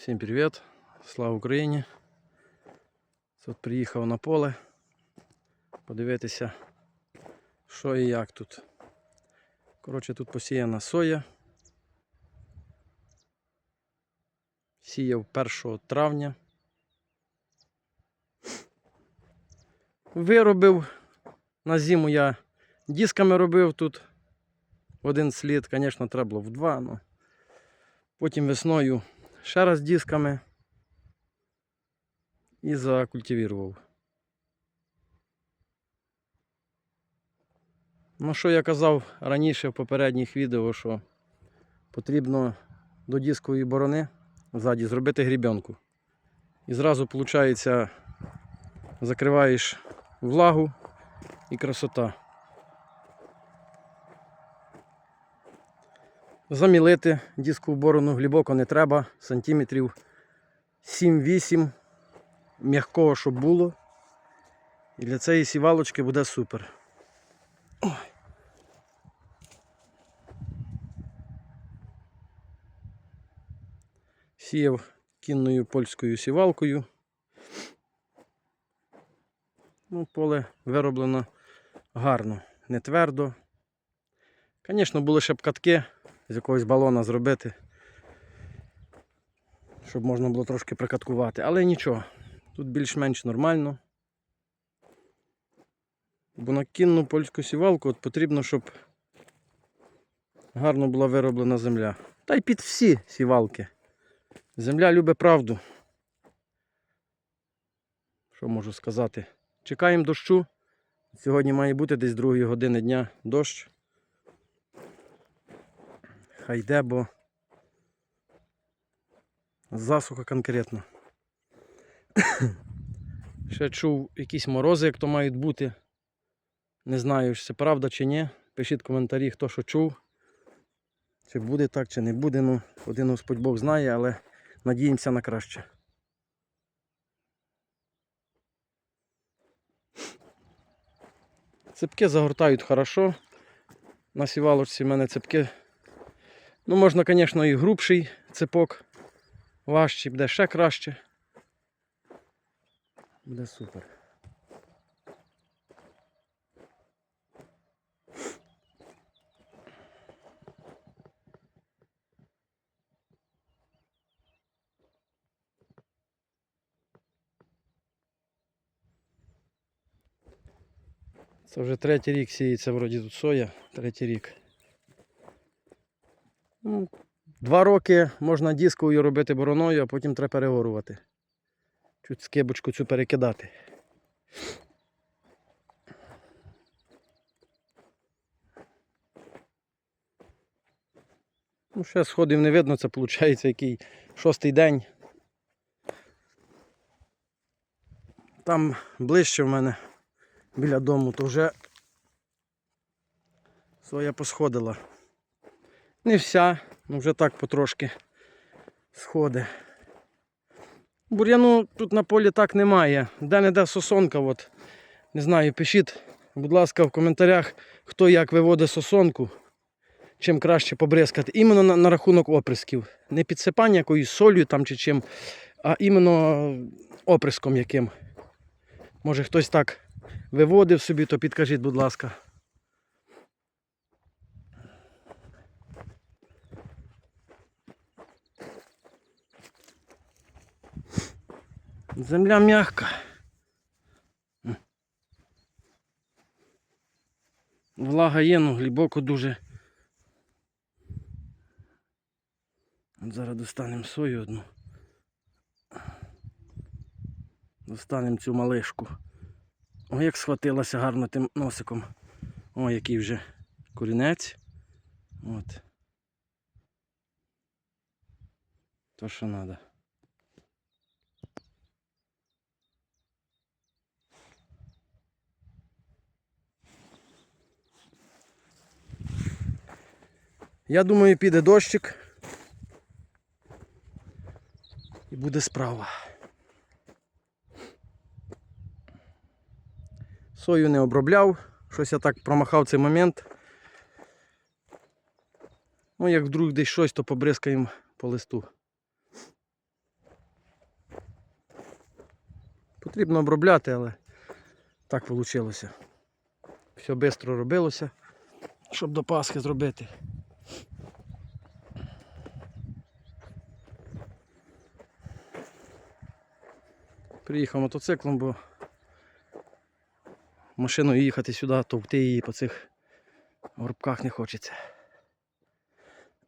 Всім привіт! Слава Україні! От приїхав на поле подивитися, що і як тут. Коротше, тут посіяна соя. Сіяв 1 травня. Виробив на зиму я дисками робив тут один слід, звісно, треба було в два, але потім весною ще раз дисками і закультивірував. Ну, що я казав раніше в попередніх відео, що потрібно до дискової борони ззаді зробити грібенку. І зразу, виходить, закриваєш влагу і красота. Замілити дискову борону глибоко не треба, сантиметрів 7-8 м'якого, щоб було. І для цієї сівалочки буде супер. Сіяв кінною польською сівалкою. Ну, поле вироблено гарно, не твердо. Звісно, були ще б катки з якогось балона зробити, щоб можна було трошки прикаткувати. Але нічого, тут більш-менш нормально. Бо на кінну польську сівалку от потрібно, щоб гарно була вироблена земля. Та й під всі сівалки. Земля любить правду. Що можу сказати? Чекаємо дощу. Сьогодні має бути десь 2 години дня дощ. Хай йде, бо засуха конкретно. Ще чув якісь морози, як то мають бути. Не знаю, чи це правда чи ні. Пишіть коментарі, хто що чув. Чи буде так, чи не буде. Ну, один Господь Бог знає, але надіємося на краще. Цепки загортають хорошо. На сівалочці в мене цепки. Ну, можна, звісно, і грубший цепок. Важчий, буде ще краще. Буде супер. Це вже третій рік сіється вроді тут соя, третій рік. Ну, два роки можна дисковою робити бороною, а потім треба перегорувати. Чуть скибочку цю перекидати. Ну, ще сходів не видно, це виходить який шостий день. Там ближче в мене біля дому, то вже своя посходила. Не вся, ну вже так потрошки сходи. Бур'яну тут на полі так немає. Де-не-де сосонка. От. Не знаю, пишіть, будь ласка, в коментарях, хто як виводить сосонку, чим краще побризкати. Іменно на, на рахунок оприсків. Не підсипання якоюсь солью там чи чим, а іменно оприском яким. Може хтось так виводив собі, то підкажіть, будь ласка. Земля м'яка. Влага є, ну глибоко дуже. От зараз достанемо сою одну. Достанемо цю малишку. О, як схватилася гарно тим носиком. О, який вже корінець. От. То, що треба. Я думаю, піде дощик. І буде справа. Сою не обробляв, щось я так промахав цей момент. Ну, як вдруг десь щось, то побризкаємо по листу. Потрібно обробляти, але так вийшло. Все швидко робилося, щоб до Пасхи зробити. Приїхав мотоциклом, бо машиною їхати сюди, товкти її по цих горбках не хочеться.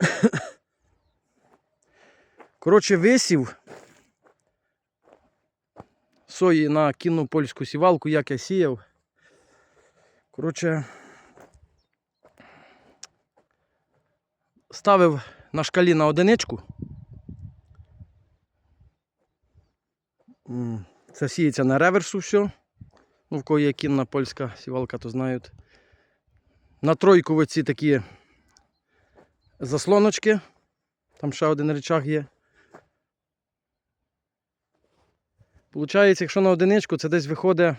Коротше, висів сої на кінну польську сівалку, як я сіяв. Коротше, ставив на шкалі на одиничку. Це сіється на реверсу все. Ну, в кого є кінна польська сівалка, то знають. На тройку оці такі заслоночки. Там ще один речаг є. Получається, якщо на одиничку, це десь виходить.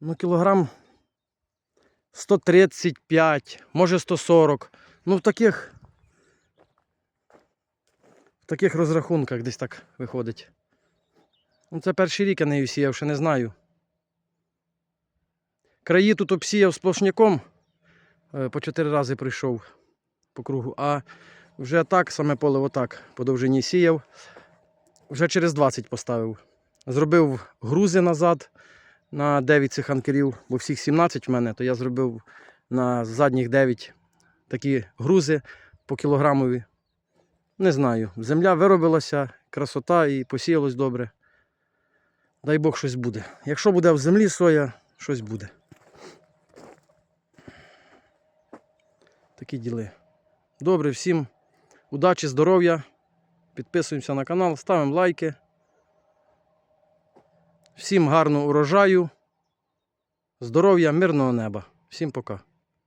Ну, кілограм 135, може 140. Ну, в таких. В таких розрахунках десь так виходить. Ну, це перший рік я нею сіяв, ще не знаю. Краї тут обсіяв сплошняком. е, По чотири рази прийшов по кругу. А вже так, саме поле отак по довжині сіяв. Вже через 20 поставив. Зробив грузи назад на 9 цих анкерів, бо всіх 17 в мене, то я зробив на задніх 9 такі грузи по кілограмові. Не знаю. Земля виробилася, красота і посіялось добре. Дай Бог щось буде. Якщо буде в землі соя, щось буде. Такі діли. Добре, всім удачі, здоров'я. Підписуємося на канал, ставимо лайки. Всім гарного урожаю, здоров'я, мирного неба. Всім пока.